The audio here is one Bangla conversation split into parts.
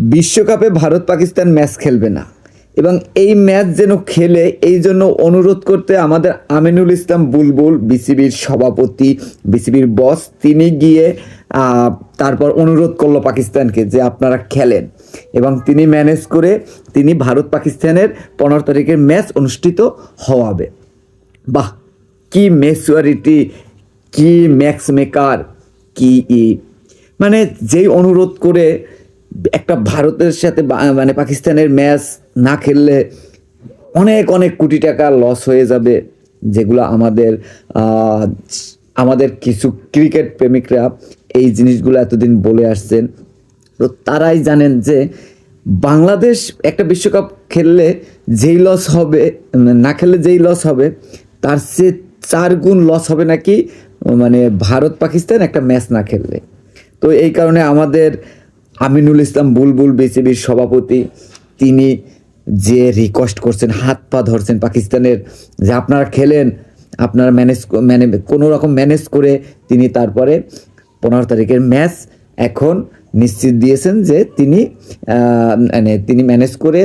বিশ্বকাপে ভারত পাকিস্তান ম্যাচ খেলবে না। এবং এই ম্যাচ যেন খেলে, এই জন্য অনুরোধ করতে আমাদের আমিনুল ইসলাম বুলবুল, বিসিবির সভাপতি, বিসিবির বস, তিনি গিয়ে তারপর অনুরোধ করল পাকিস্তানকে যে আপনারা খেলেন। এবং তিনি ম্যানেজ করে, তিনি ভারত পাকিস্তানের পনেরো তারিখের ম্যাচ অনুষ্ঠিত হওয়াবে। বাহ, কি মেচুয়ারিটি, কি ম্যাক্স মেকার, কি ই। মানে যেই অনুরোধ করে একটা ভারতের সাথে মানে পাকিস্তানের ম্যাচ না খেললে অনেক অনেক কোটি টাকা লস হয়ে যাবে, যেগুলো আমাদের আমাদের কিছু ক্রিকেট প্রেমিকরা এই জিনিসগুলো এতদিন বলে আসছেন। তো তারাই জানেন যে বাংলাদেশ একটা বিশ্বকাপ খেললে যেই লস হবে, না খেললে যেই লস হবে, তার সে চার গুণ লস হবে নাকি মানে ভারত পাকিস্তান একটা ম্যাচ না খেললে। তো এই কারণে আমাদের আমিনুল ইসলাম বুলবুল বিসিবির সভাপতি, তিনি যে রিকোয়েস্ট করছেন, হাত পা ধরছেন পাকিস্তানের, যে আপনারা খেলেন, আপনারা ম্যানেজ মানে কোনো রকম ম্যানেজ করে তিনি তারপরে পনেরো তারিখের ম্যাচ এখন নিশ্চিত দিয়েছেন যে তিনি মানে তিনি ম্যানেজ করে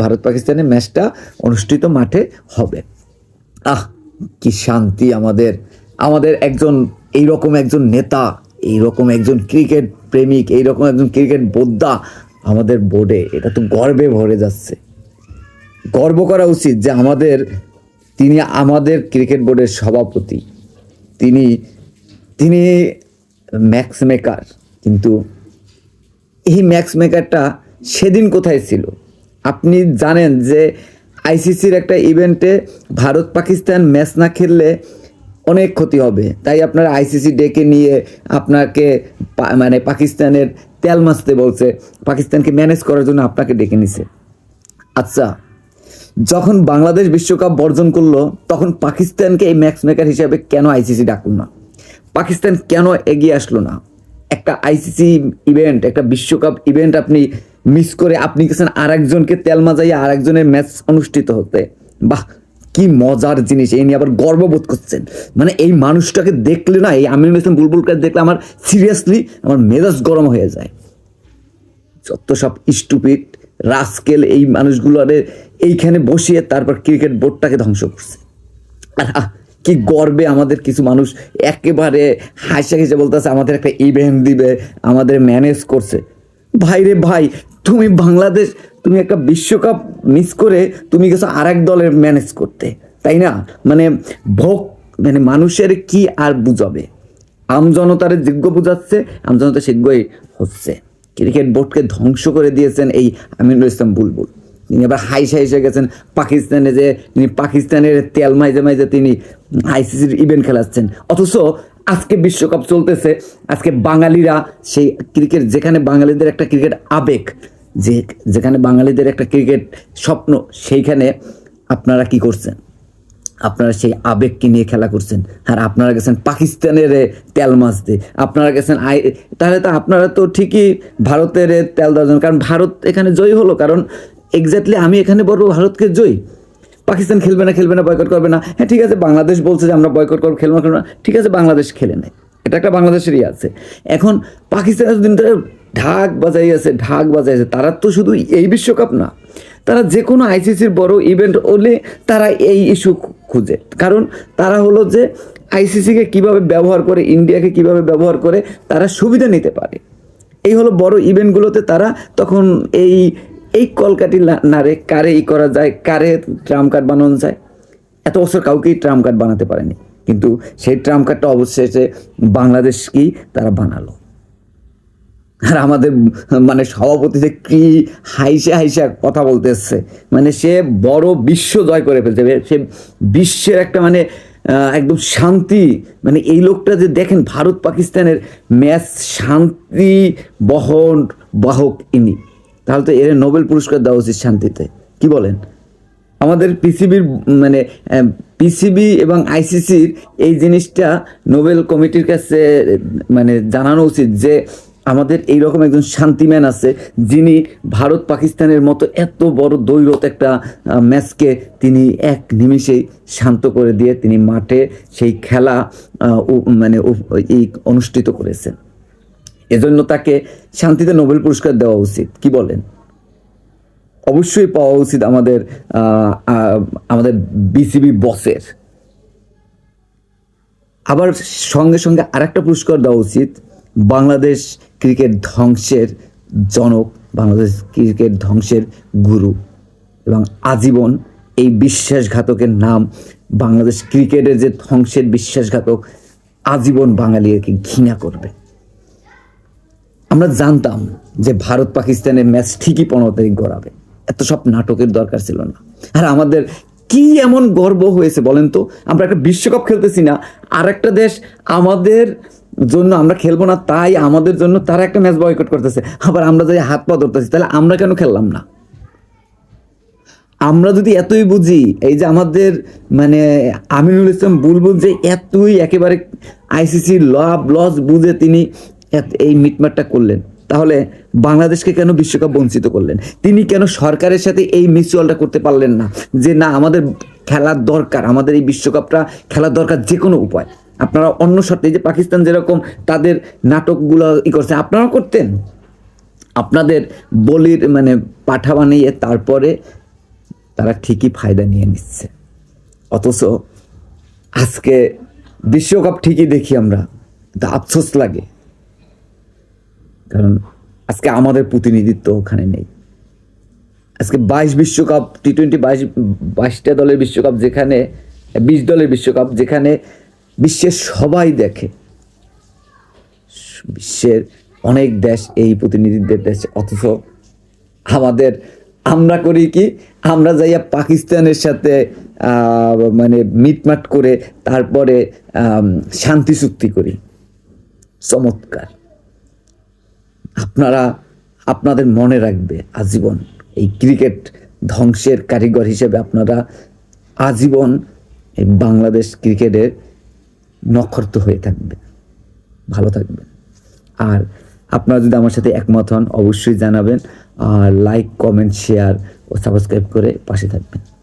ভারত পাকিস্তানের ম্যাচটা অনুষ্ঠিত মাঠে হবে। আহ, কি শান্তি আমাদের আমাদের একজন, এইরকম একজন নেতা এইরকম একজন ক্রিকেট প্রেমিক, এইরকম একজন ক্রিকেট বোদ্ধা আমাদের বোর্ডে এটা তো গর্বে ভরে যাচ্ছে। গর্ব করা উচিত যে আমাদের, তিনি আমাদের ক্রিকেট বোর্ডের সভাপতি। তিনি তিনি ম্যাক্স মেকার কিন্তু এই ম্যাক্স মেকারটা সেদিন কোথায় ছিল? আপনি জানেন যে আইসিসির একটা ইভেন্টে ভারত পাকিস্তান ম্যাচ না খেললে অনেক ক্ষতি হবে। তাই আপনারা আইসিসি ডেকে নিয়ে আপনাকে মানে পাকিস্তানের তেল মাছতে বলছে, পাকিস্তানকে ম্যানেজ করার জন্য আপনাকে ডেকে নিছে। আচ্ছা যখন বাংলাদেশ বিশ্বকাপ বর্জন করল, তখন পাকিস্তানকে এই ম্যাক্স মেকার হিসাবে কেন আইসিসি ডাকলো না? পাকিস্তান কেন এগিয়ে আসলো না? একটা আইসিসি ইভেন্ট একটা বিশ্বকাপ ইভেন্ট আপনি মিস করে আপনি গেছেন আর একজনকে তেল মাজাইয়া আর একজনের ম্যাচ অনুষ্ঠিত হতে। বাহ কি মজার জিনিস এই নিয়ে আবার গর্ববোধ করছেন। মানে এই মানুষটাকে দেখলে না, এই আমিনুল ইসলাম বুলবুলকে দেখলে আমার সিরিয়াসলি আমার মেজাজ গরম হয়ে যায়। যত সব স্টুপিড রাস্কেল এই মানুষগুলোরে এইখানে বসিয়ে তারপর ক্রিকেট বোর্ডটাকে ধ্বংস করছে। আর কি গর্বে আমাদের কিছু মানুষ একেবারে হাসা খেসে বলতেছে, আমাদের একটা ইভেন্ট দিবে, আমাদের ম্যানেজ করছে। ভাই রে ভাই, তুমি বাংলাদেশ তুমি একটা বিশ্বকাপ মিস করে তুমি গেছো আর এক দলের ম্যানেজ করতে, তাই না? মানে ভোগ মানে মানুষের কি আর বুঝাবে? আমজনতার যোগ্য বুঝাচ্ছে আমজনতা যোগ্যই হচ্ছে। ক্রিকেট বোর্ডকে ধ্বংস করে দিয়েছেন এই আমিনুল ইসলাম বুলবুল। তিনি আবার হাইসা হাইসা গেছেন পাকিস্তানে যে, তিনি পাকিস্তানের তেল মাইজে মাইজে তিনি আইসিসির ইভেন্ট খেলাচ্ছেন। অথচ আজকে বিশ্বকাপ চলতেছে, আজকে বাঙালিরা সেই ক্রিকেট, যেখানে বাঙালিদের একটা ক্রিকেট আবেগ যে যেখানে বাঙালিদের একটা ক্রিকেট স্বপ্ন, সেইখানে আপনারা কি করছেন? আপনারা সেই আবেগকে নিয়ে খেলা করছেন। আর আপনারা গেছেন পাকিস্তানের তেল মাছতে আপনারা গেছেন আই, তাহলে তো আপনারা তো ঠিকই ভারতের তেল দেওয়ার কারণ ভারত এখানে জয়ী হলো। কারণ এক্স্যাক্টলি আমি এখানে বলব ভারতকে জয়ী। পাকিস্তান খেলবে না খেলবে না বয়কট করবে না। হ্যাঁ ঠিক আছে, বাংলাদেশ বলছে যে আমরা বয়কট করব, খেলব না খেলব না। ঠিক আছে, বাংলাদেশ খেলে নেয়। এটা একটা বাংলাদেশেরই আছে। এখন পাকিস্তানের ধরে ঢাক বাজাইয়াছে, ঢাক বাজাইছে তারা তো শুধু এই বিশ্বকাপ না, তারা যে কোনো আইসিসির বড় ইভেন্ট হলে তারা এই ইস্যু খুঁজে। কারণ তারা হলো যে আইসিসিকে কীভাবে ব্যবহার করে, ইন্ডিয়াকে কীভাবে ব্যবহার করে, তারা সুবিধা নিতে পারে। এই হলো বড় ইভেন্টগুলোতে তারা তখন এই এই কলকাটি নারে কারে ই করা যায়, কারে ট্রাম কার্ড বানানো যায়। এত বছর কাউকেই ট্রাম কার্ড বানাতে পারেনি। কিন্তু সেই ট্রাম কার্ডটা অবশেষে বাংলাদেশকেই তারা বানালো। আর আমাদের মানে সভাপতি যে কি হাইসে হাইসে কথা বলতেছে মানে সে বড় বিশ্ব জয় করে ফেলছে। সে বিশ্বের একটা মানে একদম শান্তি মানে এই লোকটা যে দেখেন ভারত পাকিস্তানের ম্যাচ শান্তি বহন, বাহক ইনি। তাহলে তো এর নোবেল পুরস্কার দেওয়া উচিত শান্তিতে। কি বলেন? আমাদের পিসিবির মানে পিসিবি এবং আইসিসির এই জিনিসটা নোবেল কমিটির কাছে মানে জানানো উচিত যে আমাদের এইরকম একজন শান্তিম্যান আছে, যিনি ভারত পাকিস্তানের মতো এত বড় দৈরত একটা ম্যাচকে তিনি এক নিমিষেই শান্ত করে দিয়ে তিনি মাঠে সেই খেলা মানে এই অনুষ্ঠিত করেছেন। এজন্য তাকে শান্তিতে নোবেল পুরস্কার দেওয়া উচিত। কি বলেন? অবশ্যই পাওয়া উচিত আমাদের আমাদের বিসিবি বসের। আবার সঙ্গে সঙ্গে আরেকটা পুরস্কার দেওয়া উচিত। বাংলাদেশ ক্রিকেট ধ্বংসের জনক, বাংলাদেশ ক্রিকেট ধ্বংসের গুরু এবং আজীবন এই বিশ্বাসঘাতকের নাম বাংলাদেশ ক্রিকেটের যে ধ্বংসের বিশ্বাসঘাতক আজীবন বাঙালিকে ঘৃণা করবে। আমরা জানতাম যে ভারত পাকিস্তানের ম্যাচ ঠিকই পনেরো তারিখ গড়াবে। এত সব নাটকের দরকার ছিল না। আর আমাদের কি এমন গর্ব হয়েছে বলেন তো? আমরা একটা বিশ্বকাপ খেলতেছি না। আর একটা দেশ আমাদের জন্য আমরা খেলব না, তাই আমাদের জন্য তারা একটা ম্যাচ বয়কট করতেছে। আবার আমরা যদি হাত পা ধরতেছি, তাহলে আমরা কেন খেললাম না? আমরা যদি এতই বুঝি, এই যে আমাদের মানে আমিনুল ইসলাম বুলবুল যে এতই একেবারে আইসিসি লাভ লস বুঝে তিনি এই মিটমাটটা করলেন, তাহলে বাংলাদেশকে কেন বিশ্বকাপ বঞ্চিত করলেন? তিনি কেন সরকারের সাথে এই মিউচুয়ালটা করতে পারলেন না? যে না, আমাদের খেলার দরকার, আমাদের এই বিশ্বকাপটা খেলার দরকার যে কোনো উপায়। আপনারা অন্য শর্তে যে পাকিস্তান যেরকম তাদের নাটকগুলো ই করছে, আপনারাও করতেন? আপনাদের বলির মানে পাঠা বানিয়ে তারপরে তারা ঠিকই ফায়দা নিয়ে নিচ্ছে। অথচ আজকে বিশ্বকাপ ঠিকই দেখি আমরা, কিন্তু আফসোস লাগে। কারণ আজকে আমাদের প্রতিনিধিত্ব ওখানে নেই। আজকে বাইশ বিশ্বকাপ, টি টোয়েন্টি বাইশ, বাইশটা দলের বিশ্বকাপ যেখানে, বিশ দলের বিশ্বকাপ যেখানে বিশ্বের সবাই দেখে। বিশ্বের অনেক দেশ এই প্রতিনিধিদের দেশ অথচ আমাদের, আমরা করি কি, আমরা যাইয়া পাকিস্তানের সাথে মানে মিটমাট করে তারপরে শান্তি চুক্তি করি। চমৎকার। আপনারা, আপনাদের মনে রাখবে আজীবন এই ক্রিকেট ধ্বংসের কারিগর হিসেবে আপনারা আজীবন এই বাংলাদেশ ক্রিকেটের নক্ষত্র হয়ে থাকবে ভালো থাকবেন। আর আপনারা যদি আমার সাথে একমত হন, অবশ্যই জানাবেন। আর লাইক কমেন্ট শেয়ার ও সাবস্ক্রাইব করে পাশে থাকবেন।